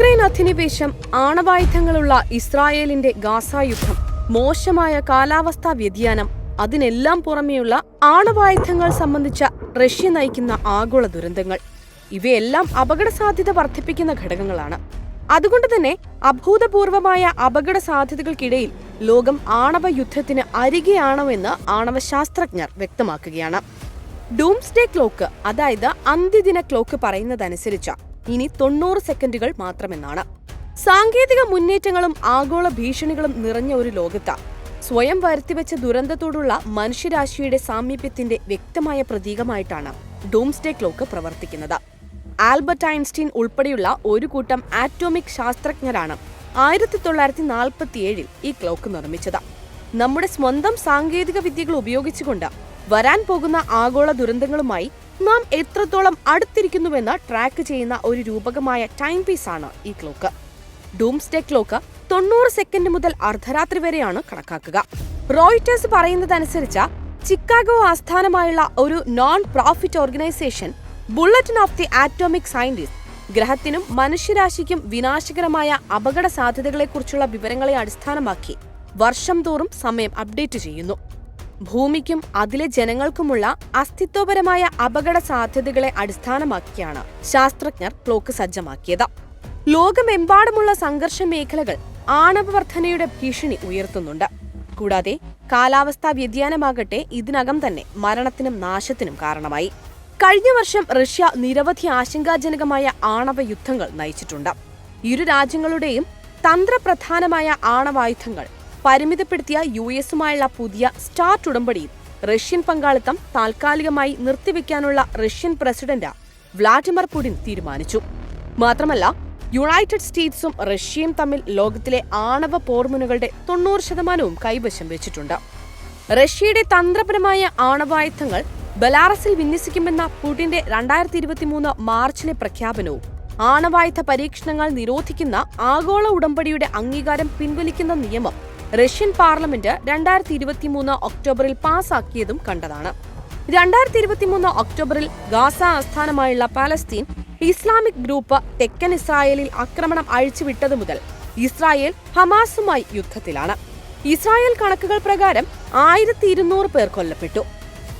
Ukraine അധിനിവേശം ആണവായുധങ്ങളുള്ള ഇസ്രായേലിന്റെ Gaza യുദ്ധം മോശമായ കാലാവസ്ഥാ വ്യതിയാനം അതിനെല്ലാം പുറമെയുള്ള ആണവായുധങ്ങൾ സംബന്ധിച്ച റഷ്യ നയിക്കുന്ന ആഗോള ദുരന്തങ്ങൾ. ഇവയെല്ലാം അപകട സാധ്യത വർദ്ധിപ്പിക്കുന്ന ഘടകങ്ങളാണ്. അതുകൊണ്ട് തന്നെ അഭൂതപൂർവമായ അപകട സാധ്യതകൾക്കിടയിൽ ലോകം ആണവ യുദ്ധത്തിന് അരികെയാണോ എന്ന് ആണവ ശാസ്ത്രജ്ഞർ വ്യക്തമാക്കുകയാണ്. ഡൂംസ്ഡേ ക്ലോക്ക് അതായത് അന്ത്യദിന ക്ലോക്ക് പറയുന്നതനുസരിച്ച് ഇനി തൊണ്ണൂറ് സെക്കൻഡുകൾ മാത്രമെന്നാണ്. സാങ്കേതിക മുന്നേറ്റങ്ങളും ആഗോള ഭീഷണികളും നിറഞ്ഞ ഒരു ലോകത്ത് സ്വയം വരുത്തിവെച്ച ദുരന്തത്തോടുള്ള മനുഷ്യരാശിയുടെ സാമീപ്യത്തിന്റെ വ്യക്തമായ പ്രതീകമായിട്ടാണ് ഡൂംസ്ഡേ ക്ലോക്ക് പ്രവർത്തിക്കുന്നത്. ആൽബർട്ട് ഐൻസ്റ്റീൻ ഉൾപ്പെടെയുള്ള ഒരു കൂട്ടം ആറ്റോമിക് ശാസ്ത്രജ്ഞരാണ് ആയിരത്തി തൊള്ളായിരത്തി നാൽപ്പത്തിയേഴിൽ ഈ ക്ലോക്ക് നിർമ്മിച്ചത്. നമ്മുടെ സ്വന്തം സാങ്കേതിക വിദ്യകൾ ഉപയോഗിച്ചുകൊണ്ട് വരാൻ പോകുന്ന ആഗോള ദുരന്തങ്ങളുമായി നാം എത്രത്തോളം അടുത്തിരിക്കുന്നുവെന്ന് ട്രാക്ക് ചെയ്യുന്ന ഒരു രൂപകമായ ടൈം പീസ് ആണ് ഈ ക്ലോക്ക് ഡൂംസ്ഡേ ക്ലോക്ക് തൊണ്ണൂറ് സെക്കൻഡ് മുതൽ അർദ്ധരാത്രി വരെയാണ് കണക്കാക്കുക. റോയിറ്റേഴ്സ് പറയുന്നതനുസരിച്ച് ചിക്കാഗോ ആസ്ഥാനമായുള്ള ഒരു non profit organisation bulletin of the atomic scientist ഗ്രഹത്തിനും മനുഷ്യരാശിക്കും വിനാശകരമായ അപകട സാധ്യതകളെക്കുറിച്ചുള്ള വിവരങ്ങളെ അടിസ്ഥാനമാക്കി വർഷം തോറും സമയം അപ്ഡേറ്റ് ചെയ്യുന്നു. ഭൂമിക്കും അതിലെ ജനങ്ങൾക്കുമുള്ള അസ്തിത്വപരമായ അപകട സാധ്യതകളെ അടിസ്ഥാനമാക്കിയാണ് ശാസ്ത്രജ്ഞർ ക്ലോക്ക് സജ്ജമാക്കിയത്. ലോകമെമ്പാടുമുള്ള സംഘർഷ മേഖലകൾ ആണവവർദ്ധനയുടെ ഭീഷണി ഉയർത്തുന്നുണ്ട്. കൂടാതെ കാലാവസ്ഥാ വ്യതിയാനമാകട്ടെ ഇതിനകം തന്നെ മരണത്തിനും നാശത്തിനും കാരണമായി. കഴിഞ്ഞ വർഷം റഷ്യ നിരവധി ആശങ്കാജനകമായ ആണവ യുദ്ധങ്ങൾ നയിച്ചിട്ടുണ്ട്. ഇരു രാജ്യങ്ങളുടെയും തന്ത്രപ്രധാനമായ ആണവായുധങ്ങൾ പരിമിതപ്പെടുത്തിയ യു എസുമായുള്ള പുതിയ സ്റ്റാർട്ട് ഉടമ്പടിയിൽ റഷ്യൻ പങ്കാളിത്തം താൽക്കാലികമായി നിർത്തിവെക്കാനുള്ള റഷ്യൻ പ്രസിഡന്റ് വ്ളാഡിമിർ പുടിൻ തീരുമാനിച്ചു. മാത്രമല്ല യുണൈറ്റഡ് സ്റ്റേറ്റ്സും റഷ്യയും തമ്മിൽ ലോകത്തിലെ ആണവ പോർമുനകളുടെ തൊണ്ണൂറ് ശതമാനവും കൈവശം വെച്ചിട്ടുണ്ട്. റഷ്യയുടെ തന്ത്രപരമായ ആണവായുധങ്ങൾ ബലാറസിൽ വിന്യസിക്കുമെന്ന പുടിന്റെ രണ്ടായിരത്തി ഇരുപത്തിമൂന്ന് മാർച്ചിലെ പ്രഖ്യാപനവും ആണവായുധ പരീക്ഷണങ്ങൾ നിരോധിക്കുന്ന ആഗോള ഉടമ്പടിയുടെ അംഗീകാരം പിൻവലിക്കുന്ന നിയമം റഷ്യൻ പാർലമെന്റ് രണ്ടായിരത്തി ഇരുപത്തിമൂന്ന് ഒക്ടോബറിൽ പാസാക്കിയതും കണ്ടതാണ്. രണ്ടായിരത്തി ഇരുപത്തിമൂന്ന് ഒക്ടോബറിൽ ഗാസ ആസ്ഥാനമായുള്ള പാലസ്തീൻ ഇസ്ലാമിക് ഗ്രൂപ്പ് തെക്കൻ ഇസ്രായേലിൽ ആക്രമണം അഴിച്ചുവിട്ടതു മുതൽ ഇസ്രായേൽ ഹമാസുമായി യുദ്ധത്തിലാണ്. ഇസ്രായേൽ കണക്കുകൾ പ്രകാരം ആയിരത്തി ഇരുന്നൂറ് പേർ കൊല്ലപ്പെട്ടു.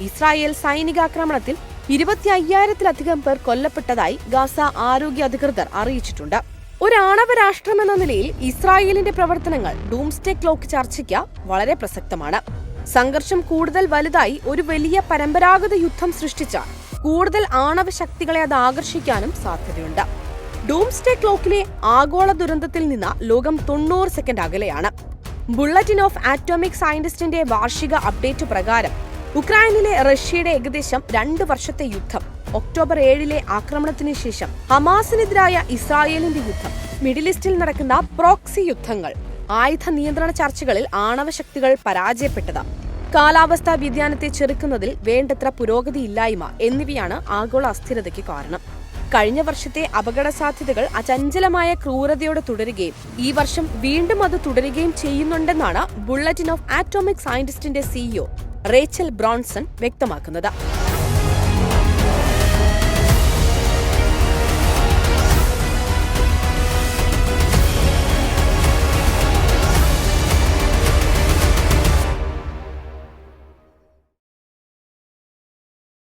ഇസ്രായേൽ സൈനികാക്രമണത്തിൽ ഇരുപത്തി അയ്യായിരത്തിലധികം പേർ കൊല്ലപ്പെട്ടതായി ഗാസ ആരോഗ്യ അധികൃതർ അറിയിച്ചിട്ടുണ്ട്. ഒരു ആണവ രാഷ്ട്രമെന്ന നിലയിൽ ഇസ്രായേലിന്റെ പ്രവർത്തനങ്ങൾ ഡൂംസ്റ്റേ ക്ലോക്ക് ചർച്ചയ്ക്ക് വളരെ പ്രസക്തമാണ്. സംഘർഷം കൂടുതൽ വലുതായി ഒരു വലിയ പരമ്പരാഗത യുദ്ധം സൃഷ്ടിച്ച കൂടുതൽ ആണവ ശക്തികളെ അത് ആകർഷിക്കാനും സാധ്യതയുണ്ട്. ഡൂംസ്റ്റേ ക്ലോക്കിലെ ആഗോള ദുരന്തത്തിൽ നിന്ന് ലോകം തൊണ്ണൂറ് സെക്കൻഡ് അകലെയാണ്. ബുള്ളറ്റിൻ ഓഫ് ആറ്റോമിക് സയന്റിസ്റ്റിന്റെ വാർഷിക അപ്ഡേറ്റ് പ്രകാരം ഉക്രൈനിലെ റഷ്യയുടെ ഏകദേശം രണ്ട് വർഷത്തെ യുദ്ധം. ഒക്ടോബർ ഏഴിലെ ആക്രമണത്തിന് ശേഷം ഹമാസിനെതിരായ ഇസ്രായേലിന്റെ യുദ്ധം. മിഡിൽ ഈസ്റ്റിൽ നടക്കുന്ന പ്രോക്സി യുദ്ധങ്ങൾ. ആയുധ നിയന്ത്രണ ചർച്ചകളിൽ ആണവ ശക്തികൾ പരാജയപ്പെട്ടത്. കാലാവസ്ഥാ വ്യതിയാനത്തെ ചെറുക്കുന്നതിൽ വേണ്ടത്ര പുരോഗതിയില്ലായ്മ എന്നിവയാണ് ആഗോള അസ്ഥിരതയ്ക്ക് കാരണം. കഴിഞ്ഞ വർഷത്തെ അപകട സാധ്യതകൾ അചഞ്ചലമായ ക്രൂരതയോടെ തുടരുകയും ഈ വർഷം വീണ്ടും അത് തുടരുകയും ചെയ്യുന്നുണ്ടെന്നാണ് ബുള്ളറ്റിൻ ഓഫ് ആറ്റോമിക് സയന്റിസ്റ്റിന്റെ സിഇഒ റേച്ചൽ ബ്രോൺസൺ വ്യക്തമാക്കുന്നത്.